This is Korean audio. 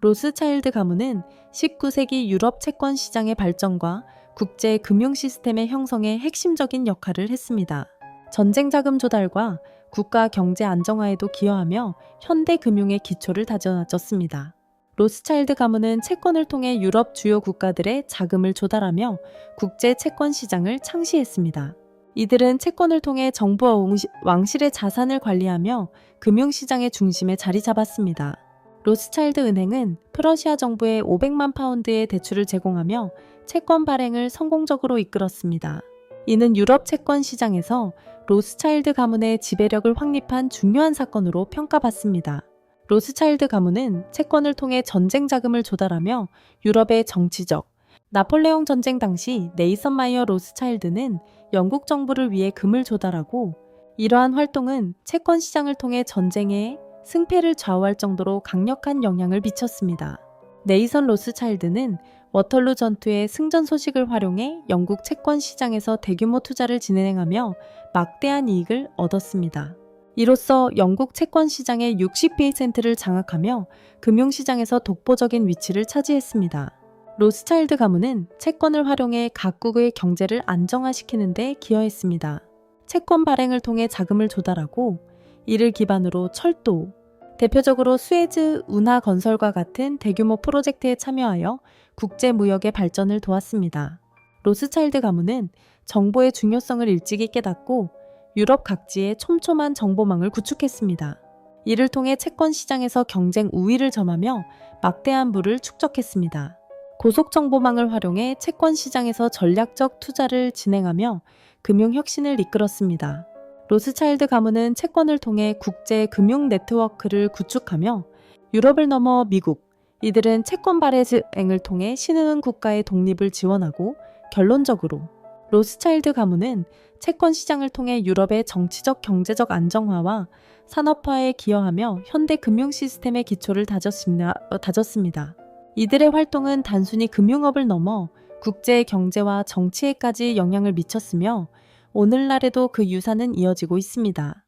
로스차일드 가문은 19세기 유럽 채권 시장의 발전과 국제 금융 시스템의 형성에 핵심적인 역할을 했습니다. 전쟁 자금 조달과 국가 경제 안정화에도 기여하며 현대 금융의 기초를 다져놨습니다. 로스차일드 가문은 채권을 통해 유럽 주요 국가들의 자금을 조달하며 국제 채권 시장을 창시했습니다. 이들은 채권을 통해 정부와 왕실의 자산을 관리하며 금융시장의 중심에 자리 잡았습니다. 로스차일드 은행은 프러시아 정부에 500만 파운드의 대출을 제공하며 채권 발행을 성공적으로 이끌었습니다. 이는 유럽 채권 시장에서 로스차일드 가문의 지배력을 확립한 중요한 사건으로 평가받습니다. 로스차일드 가문은 채권을 통해 전쟁 자금을 조달하며 유럽의 정치적, 나폴레옹 전쟁 당시 네이선 마이어 로스차일드는 영국 정부를 위해 금을 조달하고 이러한 활동은 채권 시장을 통해 전쟁의 승패를 좌우할 정도로 강력한 영향을 미쳤습니다. 네이선 로스차일드는 워털루 전투의 승전 소식을 활용해 영국 채권 시장에서 대규모 투자를 진행하며 막대한 이익을 얻었습니다. 이로써 영국 채권 시장의 60%를 장악하며 금융시장에서 독보적인 위치를 차지했습니다. 로스차일드 가문은 채권을 활용해 각국의 경제를 안정화시키는 데 기여했습니다. 채권 발행을 통해 자금을 조달하고 이를 기반으로 철도, 대표적으로 수에즈 운하 건설과 같은 대규모 프로젝트에 참여하여 국제 무역의 발전을 도왔습니다. 로스차일드 가문은 정보의 중요성을 일찍이 깨닫고 유럽 각지에 촘촘한 정보망을 구축했습니다. 이를 통해 채권 시장에서 경쟁 우위를 점하며 막대한 부를 축적했습니다. 고속 정보망을 활용해 채권 시장에서 전략적 투자를 진행하며 금융 혁신을 이끌었습니다. 로스차일드 가문은 채권을 통해 국제 금융 네트워크를 구축하며 유럽을 넘어 미국, 이들은 채권 발행을 통해 신흥 국가의 독립을 지원하고 결론적으로 로스차일드 가문은 채권 시장을 통해 유럽의 정치적 경제적 안정화와 산업화에 기여하며 현대 금융 시스템의 기초를 다졌습니다. 이들의 활동은 단순히 금융업을 넘어 국제 경제와 정치에까지 영향을 미쳤으며 오늘날에도 그 유산은 이어지고 있습니다.